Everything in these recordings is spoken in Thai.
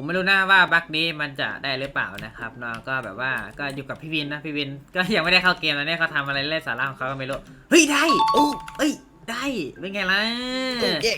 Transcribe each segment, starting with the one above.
ผมไม่รู้นะว่าบั๊กนี้มันจะได้หรือเปล่านะครับเนาะก็แบบว่าก็อยู่กับพี่วินนะพี่วินก็ยังไม่ได้เข้าเกมนะเนี่ยเขาทำอะไรเล่นสาระของเขาก็ไม่รู้เฮ้ยได้โอ้เอ้ยได้เป็นไงล่ะ โอ้เย่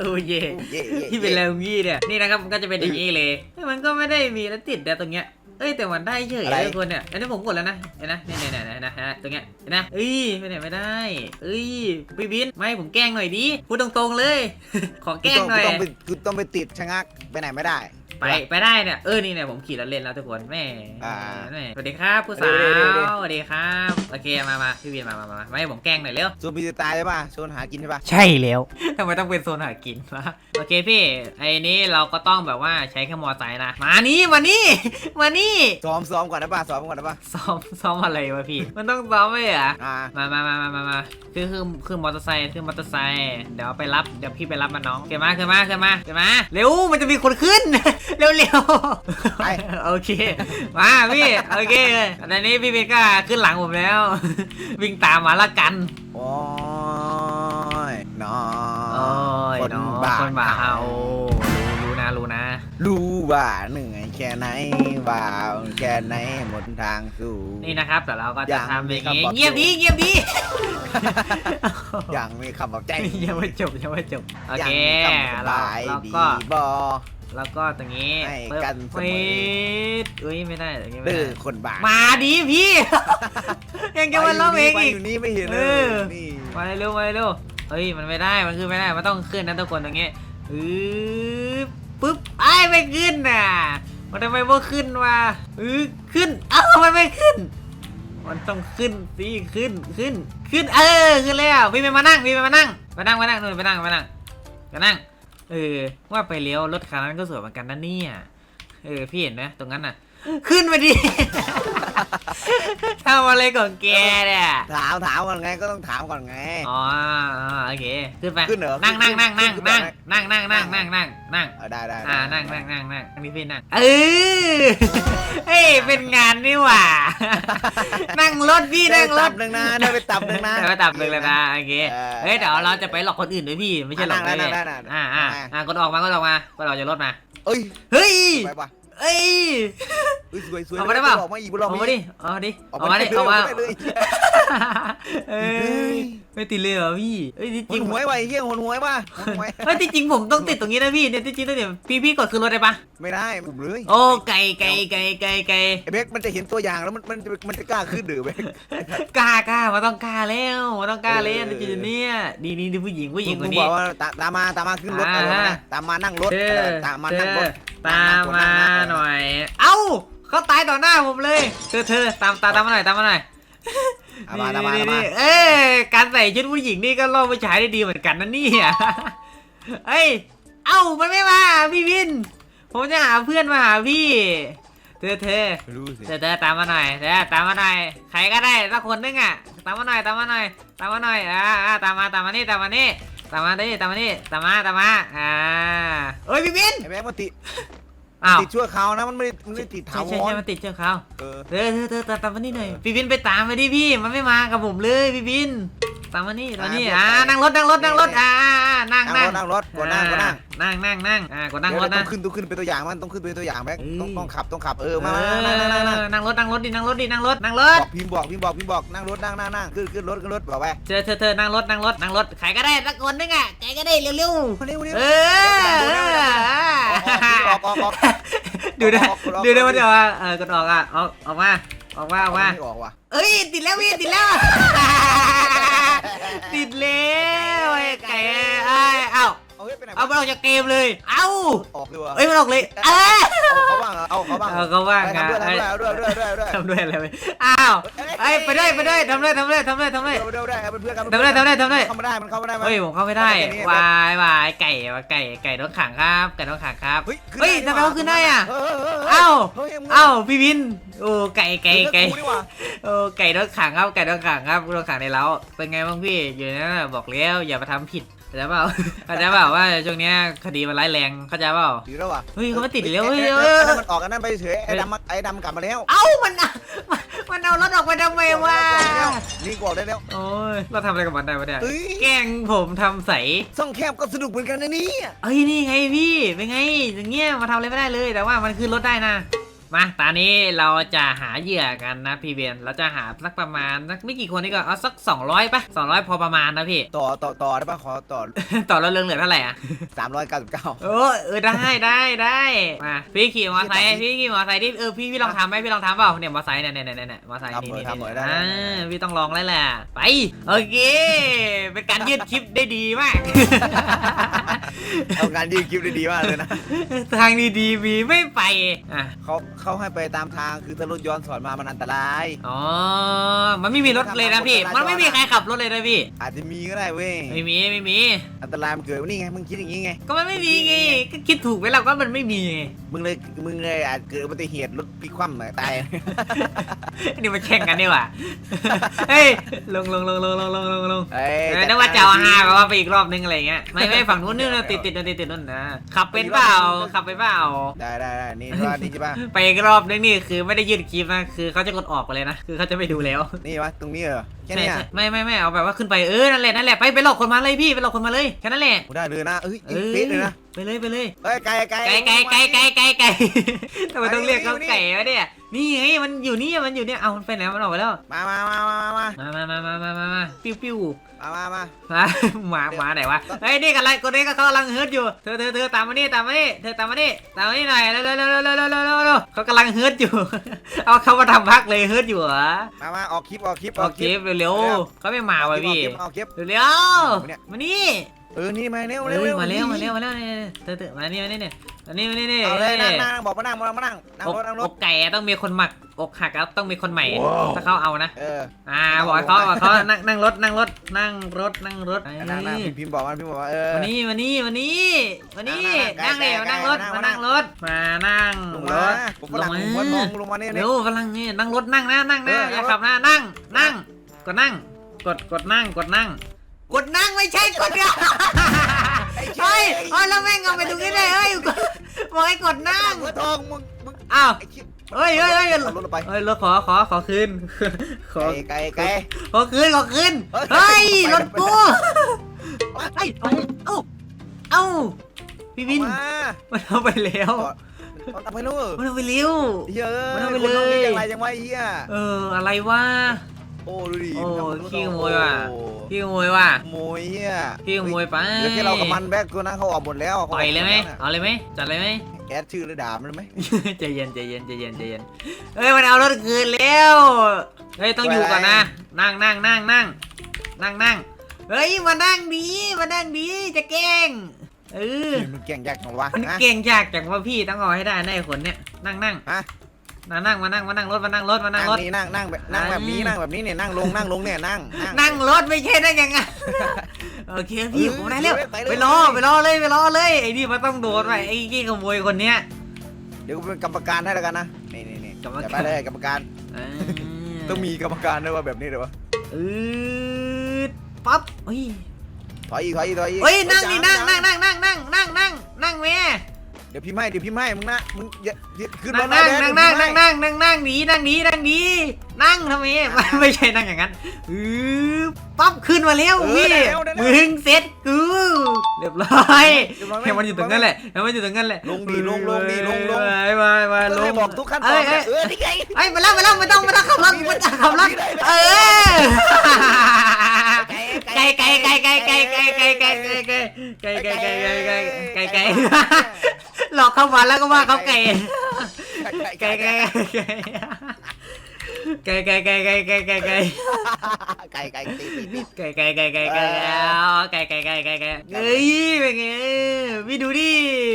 โอ้เย่โอ้เย่เย่ที่เป็นแล้วงี้เนี่ย นี่นะครับมันก็จะเป็นอย่างนี้เลยเฮ้ยมันก็ไม่ได้มีแล้วติดแต่ตรงเนี้ย เอ้ยแต่มันได้เฉยเลยทุกคนเนี่ยอันนี้ผมกดแล้วนะเห็นนะเนี่ยเนี่ยเนี่ยนะฮะตรงเนี้ยเห็นนะเอ้ยไม่ได้ไม่ได้ เอ้ยพี่วินไม่ให้ผมแกล้งหน่อยดิพูดตรงๆเลย ขอแกล้งหน่อย กูต้องไปกูต้องไปติดชะงักไปไหนไม่ได้ ไปไปได้เนี่ยเออนี่เนี่ยผมขี่รถเล่นแล้วทุกคนแม่อ่าแม่สวัสดีครับผู้สาวเดี๋ยวเดี๋ยวเดี๋ยวสวัสดีครับโอเคมามาพี่วินมามามามาให้ผมแกล้งหน่อยเร็วโซนมีจะตายใช่ป่ะโซนหากินใช่ป่ะใช่แล้ว ทำไมต้องเป็นโซนหากินวะโอเคพี่ไอ้นี้เราก็ต้องแบบว่าใช้แค่มอไซค์นะมานี่มานี่มานี่ซ้อมซ้อมก่อนนะป่ะซ้อมก่อนนะป่ะซ้อมซ้อมอะไรวะพี่ มันต้องซ้อมไหมอะ อ่ามามามามามามาคือคือคือมอเตอร์ไซค์คือมอเตอร์ไซค์เดี๋ยวไปรับเดี๋ยวพี่ไปรับมาน้องเกิดมาเกิดมาเกิดมาเกิดมาเร็วมันจะมีคนขึ้นเร็วเร็วไปโอเค มาพี่ โอเคตอนนี้พี่เบนก็ขึ้นหลังผมแล้ว วิ่งตามมาละกัน โอ้ยน้อโอ้ยคนน้องบ้าคนบ้าเอารู้รู้นะรู้นะ รู้ว่าเหนื่อยแค่ไหนว่าแค่ไหนหมดทางสู่ นี่นะครับ แต่เราก็ยัจะงทำอย่างมีนี้คำบอก เงียบดีเงียบดียังมีคำบอกใจยังไม่จบยังไม่จบ โอยัเคมีคำสเราบายเราดีก็บอ แล้วก็ตรงนี้ให้ปึ๊บกันเสมอ ปิดอุ้ยไม่ได้อย่างงี้ไม่ดื้อได้คนบ้ามาดีพี่ ยังจะมาเล่าเองไปอีกอยู่นี่ไม่เห็นเลเอยอนี่มาเร็วมาเร็วเฮ้ยมันไม่ได้มันขึ้นไม่ได้มันต้องขึ้นนะทุกคนตรงนี้อือปึ๊บไอ้ไม่ขึ้นน่ะมันทำไมไม่ขึ้นวะอือขึ้นเอ้ามันไม่ขึ้น มันต้องขึ้นสิขึ้นขึ้นขึ้นเออขึ้นแล้วพี่ไปมานั่งพี่ไปมานั่งมานั่งมานั่งนู่นไปนั่งมานั่งมานั่ง เออ ว่าไปเลี้ยวรถคันนั้นก็สวยเหมือนกันนะเนี่ย เออ พี่เห็นไหมตรงนั้นน่ะ ขึ้นมาดิ ทำอะไรของแกเนี่ย ถามถามก่อนไงก็ต้องถามก่อนไง อ๋อโอเค ขึ้นไป ขึ้นเหรอนั่งนั่งนั่งนั่งขึ้นนั่งขึ้นนั่งนั่งนั่งนั่งนั่งนั่งเออได้ได้อ่าได้นั่งนั่งนั่งนั่งนี่พี่นั่งเออเฮ้ยเป็นงานนี่หว่า นั่งรถพี่ได้นั่งรตัถบหนึ่งนะได้ไปตับหนึ่งนะแต่ว่าตับหนึ่งเลยนะโอเคเออเฮ้ยเดี๋ยวเราจะไปหลอกคนอื่นด้วยพี่ ไม่ใช่หลอกนั่งเลยนั่งนั่งนั่งอ่าอ่านั่งอ่ากดออกมากดออกมากดออกจากรถมาเอ้ยเฮ้ยไปป่ะ เอ้ย เฮ้ยสวยสวยเอามาได้เปล่า ออกมาอีกบุญเอาเรามาดิเอามาดิออกเอามามาดิได้เอามาได้เลยเอ้ยไม่ติดเลยเหรอพี่เอ้ยจหริงนๆหวยว่ะไอ้เหี้ยหนหวยว่ะหนหวยเฮ้ยจริงๆผมต้องติดตรงนี้นะพี่เนี่ยจริงๆต้องเดี๋ยวพี่พี่กดขึ้นรถได้ปะไม่ได้ผมเลยโอ้ไก่ไก่ไก่ไก่ไก่ไอ้เบคมันจะเห็นตัวอย่างแล้วมันมันมันจะกล้าขึ้นหรือเบคกล้ากล้ามาต้องกล้าแล้วมาต้องกล้าเล่นจริงๆเนี่ยดีนี่ดีผู้หญิงผู้หญิงคมึนงบนี้ อกว่าตาตามมาตามมาขึ้นรถอ่าอะไรวะเนี่ยตามมานั่งรถเธเอออ ตามมาเธนั่งรอถ ตามมาหน่อย เอ้าเขาตายต่อหน้าผมเลย เธอเธอตามตามตามมาหน่อยตามมาหน่อยตามมาตามมานี่ตามมานี่เอ้ยการใส่ชุดผู้หญิงนี่ก็ล่อผู้ชายได้ดีเหมือนกันนะเนี่ยเอ้ย เอ้ามันไม่มาพี่วิน ผมจะหาเพื่อนมาหาพี่ เธอเธอไม่รู้สิเธอเธอตามมาหน่อยเธอตามมาหน่อย ใครก็ได้สักคนนึงอะ ตามมาหน่อย ตามมาหน่อย ตามมาหน่อย อ่าอ่าตามมา ตามมานี่ ตามมานี่ ตามมานี่ตามมานี่ตามมาตามมาอ่าเอ้ยพี่วินไอ้เบคมันติดอ้าวติดชั่วคราวนะมันไม่ได้มันไม่ได้ติดใช่ถาวใช่รใช่มันติดเชือกเขาเออ เธอเธอเธอตามตามมานี่หน่อยพี่วินไปตามมาดิพี่มันไม่มากับผมเลยพี่วิน ตามมานี่ตามมานี่อ่านั่งรถนั่งรถนั่งรถอ่าอ่าอ่านั่งนั่นั่งงรถนั่งรถกดนั่งกดนั่งนั่งนั่งนั่งอ่ากดนั่งรถเดี๋ยวนะต้องขึ้นต้องขึ้นเป็นตัวอย่างมันต้องขึ้นเป็นตัวอย่างแบ็คเอ้ยต้องต้องขับต้องขับเออเอมามามานั่งนั่งนั่งนั่งอนั่งรถนั่งรถดินั่งรถดินั่งรถนั่งรบถอกพิมพ์บอกพิมพ์บอกพิมพ์บอกนั่งรถนั่งนั่งนั่งขึ้นขึ้นรถขึ้นรถบอกไปเธอเธอเธอนั่งรถนั่งรถนั่งรถใครก็ได้สักคนนึงอะใครก็ได้เร็วเร็วๆเร็วเออออกออกออกดูนะออกออกดูนะมันจะว่าเออกดออกอะออกออกมาออกมาออกมาไม่ออกว่ะเอ้ยติดแล้วพี่ติดแล้ว ติดแล้ว เอาเฮ้ยไปไหนเอามันออกจากเกมเลย เอ้าออกเลยว่ะเอ้ยมันออกเลยเอ้ยเอาเขาบ้างเอาเขาบ้างเอาเขาว่างไปอะทำด้วยทำด้วยด้วยด้วยด้วยทำด้วยอะไรไปอ้าวเอ้ยไปด้วยไปด้วยทำด้วยทำด้วยทำด้วยทำด้วยเร็วได้เป็นเพื่อนกันทำด้วยทำด้วยทำด้วยเข้ามาได้มันเข้ามาได้เฮ้ยผมเข้าไม่ได้วายวายไก่วายไก่ไก่รถขังครับไก่รถขังครับเฮ้ยทำไมเขาขึ้นได้อะเอ้าเอ้าพี่วินโอ้ไก่ไก่ไก่โอ้ไก่รถขังครับไก่รถขังครับรถขังในเล้าเป็นไงบ้างพี่อยู่ในนั้นนะบอกแล้วอย่ามาทำผิด เข้าใจเปล่าเข้าใจเปล่าว่าช่วงเนี้ยคดีมันร้ายแรงเข้าใจเปล่าดีแล้วว่ะเฮ้ยเขาไม่ติดอีกแล้วเฮ้ยไอ้เฮ้ยนั่เฮ้ยนมันออกกันนั่นไปเฉยไอ้ดำไอ้ดำกลับมาแล้วเอ้ามันอะมันมันมันเอารถออกไปทำไมวะนี่บอกได้แล้วโอ้ยเราทำอะไรกับมันได้วะเนี่ยเอ้ยแกล้งผมทำใสซ่องแคบก็สนุกเหมือนกันนะเนี่ยเอ้ยนี่ไงพี่เป็นไงอย่างเงี้ยมาทำอะไรไม่ได้เลยแต่ว่ามันขึ้นรถได้นะ มา ตอนนี้เราจะหาเหยื่อกันนะพี่เบียนเราจะหาสักประมาณสักไม่กี่คนนี่ก็เอาสัก 200ปะ200 พอประมาณนะพี่ ต่อต่อต่อได้ปะขอต่อต่อแล้วเรื่องเหลือเท่าไหร่อะสามร้อยเก้าสิบเก้าเออเออได้ได้ได้มาพี่ขี่มอเตอร์ไซค์พี่ขี่มอเตอร์ไซค์ที่เออพี่พี่ลองทำไหมพี่ลองทำเปล่าเนี่ยมอเตอร์ไซค์เนี่ยเนี่ยเนี่ยเนี่ยมอเตอร์ไซค์นี่นี่นี่อ่าพี่ต้องลองแล้วแหละไปโอเคเป็นการยืดคลิปได้ดีมาก เอางานยืดคลิปได้ดีมากเลยนะทางดีๆมีไม่ไปอะเขาเขาให้ไปตามทางคือถ้ารถย้อนสอนมามันอันตราย อ๋อ มันไม่มีรถเลยนะพี่ มันไม่มีใครขับรถเลยนะพี่ อาจจะมีก็ได้เว้ยไม่มีไม่มี อันตรายมันเกิดนี่ไงมึงคิดอย่างนี้ไง ก็มันไม่มีไงก็คิดถูกไหมเราก็มันไม่มีไงมึงเลยมึงเลยอาจเกิดอุบัติเหตุรถพลิกคว่ำเลยตาย นี่มาแข่งกันดีกว่าเฮ้ยลงลงลงลงลงลงลงลงเอ้ย เออนึกว่าจะเอาห้าแบบว่าไปอีกรอบนึงอะไรเงี้ยไม่ไม่ฝั่งนู้นนี่ติดติดติดติดนู่นนะขับเป็นเปล่าขับเป็นเปล่า ได้ได้ได้นี่รอบนี่ใช่ปะไปอีกรอบนึงนี่คือไม่ได้ยืดคลิปนะคือเขาจะกดออกไปเลยนะคือเขาจะไม่ดูแล้วนี่วะตรงนี้เหรอแค่ใช่นี้ยใช่ไม่ไม่ไม่เอาแบบว่าขึ้นไปเออนั่นแหละนั่นแหละไปไปหลอกคนมาเลยพี่ไปหลอกคนมาเลยแค่นั้นแหละกูได้เลยนะเอ้ยเออเป๊ะเลยนะ ไปเลยไปเลยเอ้ยไก่ไก่ไก่ไก่ไก่ไก่ไก่ไก่ทำไมต้องเรียกเขาไก่วะเนี่ยนี่ไงมันอยู่นี่มันอยู่เนี่ยเอามันไปไหนมันออกไปแล้วมามามามามามามามามามามามาปิ้วปิ้วมามามามาหมาหมาไหนวะเฮ้ยนี่กันอะไรคนนี้ก็เขากำลังเฮิร์ตอยู่เธอเธอเธอตามมานี่ตามมานี่เธอตามมานี่ตามมานี่หน่อยเร็วเร็วเร็วเร็วเร็วเร็วเร็วเร็วเร็วเขากำลังเฮิร์ตอยู่ เอาเขามาทำพักเลยเฮิร์ตอยู่เหรอมามาออกคลิปออกคลิปโอเคเร็วๆเขาไม่มาเอาว่ะคลิปพี่เอาคลิปเร็วเนี่ยๆมานี่ เออ นี่มาเร็วเร็เร็ววมาเร็วมาเร็วมาเร็วเนี่ยเธอเธอมานี่มานี่เนี่ยมานี่มานี่นี่เอาเลยนั่งนั่งบอกมานั่งมามานั่งนั่งอกรถนั่งรอถกไก่อะต้องมีคนหมักอกหักแล้วต้องมีคนใหม่ถ้าเขาเอานะเอออ่าบอกให้เขาบอกเขานั่งนั่งรถนั่งรถนั่งรถนั่งรถนั่งนั่งพิมพ์พิมพ์บอกมันพิมพ์บอกว่าเออมานี่มานี่มานี่มานี่นั่นั่งงนั่เลยงมานั่งรถนั่งมานั่นั่งงรถมานั่งลงรมาถผมฝรั่งหัวทองลงมาเนี่ยเร็วฝรั่งนี่นั่งรถนั่งนะนั่งนะเอออย่าเอาขับนะนั่งนั่งกดนั่งกดกดนั่งกดนั่ง กดนั่งไม่ใช่กดเนี่ยเฮ้ยเฮ้ยแล้วแม่งเอาไปตรงนี้เลยเฮ้ยบอกให้กดนั่งหัวทองมึงมึงอ้าวไอ้คิดเฮ้ยเฮ้ยเฮ้ยเอารถเราไปเฮ้ยรถขอขอขอคืนขอไก่ไก่ไก่ขอคืนขอคืนเฮ้ยเฮ้ยไปรถกูไปเฮ้ยเอาเอ้าเอ้าพี่วิน มามันเอาไปแล้วเอาไปนู่นมันเอาไปเร็วเฮ้ยมันเอาไปคนต้องเลยมีอย่างไรจังวะไอ้เฮียเอออะไรวะ โอ้ดูดิโอ้มันทำกับรถขี้ขโมยเราว่ะ โอ้พี่ขโมยว่ะขโมยเฮียพี่ขโมยไปเหลือแค่เรากับมันแบกตัวนั้นเขาออกหมดแล้วต่อยเลยไหมเอาเลยไหมจัดเลยไหม แอดชื่อเลยด่ามันเลยไหม ใจเย็นใจเย็นใจเย็นใจเย็นเฮ้ยมันเอารถคืนแล้วเฮ้ยต้องอยู่ก่อนนะ นั่งนั่งนั่งนั่งนั่งนั่งเฮ้ยมานั่งดีมานั่งดีจะแกล้งเออมันเก่งยากจังวะมันฮะเก่งยากจังว่าพี่ต้องเอาให้ได้ในะไอ้คนเนี้ยนั่งนั่งฮะ มานั่งมานั่งมานั่งรถมานั่งรถมานั่งรถ นี่นั่งนั่งแบบนั่งแบบนี้นั่งแบบนี้เนี่ยนั่งลงนั่งลงเนี่ยนั่งนั่งรถไม่ใช่นั่งยังไงโอเคพี่เออผมได้แล้วไปเลยไปรอไปรอเลยไปรอเลยไอ้นี่มันต้องโดนไปไอ้ขี้ขโมยคนเนี้ยเดี๋ยวกูเป็นกรรมการให้แล้วกันนะนี่นี่นี่กรรมการจะไปเลยกรรมการเออต้องมีกรรมการด้วยว่าแบบนี้เลยวะอืดปั๊บเฮ้ยถอยอีกถอยอีกถอยอีกเฮ้ยนั่งนี่จ้านั่งนั่งนั่งนั่งนั่งนั่งนั่งนั่งแม่เดี๋ยวพี่ไม่เดี๋ยวพี่ไม่มึงนะมึงอย่าอย่าขึ้นนั่มางหานั่งแดนั่งเดี๋นั่ยวงพี่นั่งนั่งนั่งนั่งหนีนั่งหนีนั่งหนีนั่งทำไมไม่ไม่ใช่นั่งอย่างนั้นอือปั๊บขึ้นมาแล้วพี่มึงเซ็ตกูเรียบร้อยเดี๋ยวพี่ให้มันอยู่ตรงนั้นแหละให้มันอยู่ตรงนั้นแหละลงดีลงลงดีลงลงไปไปไปลลงงบอกทุกขั้นตเอ้อนยเอ้ยเออนี่ไงไอ้ยมาแล้วมาแล้วไม่ต้องไม่ต้องขับรถไม่ต้องขับรถเออไก่ไก่ไก่ไก่ไก่ไก่ไก่ไก่ไก่ไก่ไก่ไก่ไก่ไก่ไก่ไก่ไก่ หลอกเข้ามาแล้วก็ว่าเขาไก่ไก่ไก่ไก่ ไก่ไก่ไก่ไก่ไก่ไก่ไก่ไก่ไก่ตีตีตีไก่ไก่ไก่ไก่ไก่ไก่ไก่ไก่ไก่ไก่เฮ้ยเป็นไงพี่ดูดิ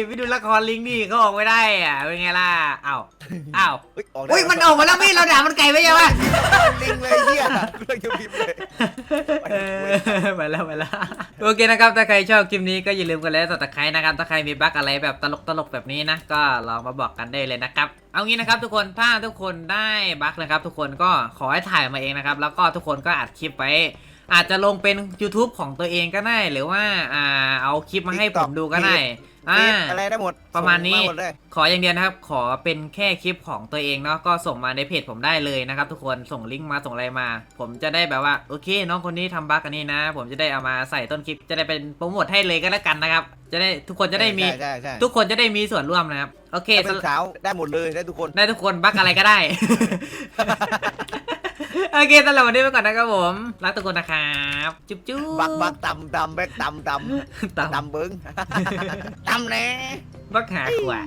พี่ดูละครลิงดิเขาออกไม่ได้อะเป็นไงล่ะอ้าวอ้าวเฮ้ยออกได้อุ้ยมันออกมาแล้วพี่เราด่ามันไก่ไปยังวะลิงเลยเฮียกูเลยจะพิมพ์เลยเออไปแล้วไปแล้วโอเคนะครับถ้าใครชอบคลิปนี้ก็อย่าลืมกันแล้วตะไคร้นะครับถ้าใครมีบั๊กอะไรแบบตลกตลกๆแบบนี้นะก็ลองมาบอกกันได้เลยนะครับ เอางี้นะครับทุกคนถ้าทุกคนได้บั๊กนะครับทุกคนก็ขอให้ถ่ายมาเองนะครับ แล้วก็ทุกคนก็อัดคลิปไว้อาจจะลงเป็น YouTube ของตัวเองก็ได้ หรือว่าอ่าเอาคลิปมาให้ผมดูก็ได้อ่าเฟซอะไรได้หมดประมาณนี้ส่งหมดเลยขออย่างเดียวนะครับ ขอเป็นแค่คลิปของตัวเองเนาะก็ส่งมาในเพจผมได้เลยนะครับ ทุกคนส่งลิงก์มาส่งอะไรมา ผมจะได้แบบว่าโอเค น้องคนนี้ทำบั๊กอันนี้นะ ผมจะได้เอามาใส่ต้นคลิปจะได้เป็นโปรโมทให้เลยก็แล้วกันนะครับ จะได้ทุกคนจะได้มีใช่ใช่ใช่ทุกคนจะได้มีส่วนร่วมนะครับ โอเคถ้าเป็นสาวได้หมดเลยได้ทุกคน ได้ทุกคนบั๊กอะไรก็ได้ โอเคสำหรับวันนี้ไปก่อนนะครับผม รักทุกคนนะครับ จุ๊บจุ๊บบักบักตำตำแบกตำตำตามตำเบิ้งตำแน่ บักหาขวา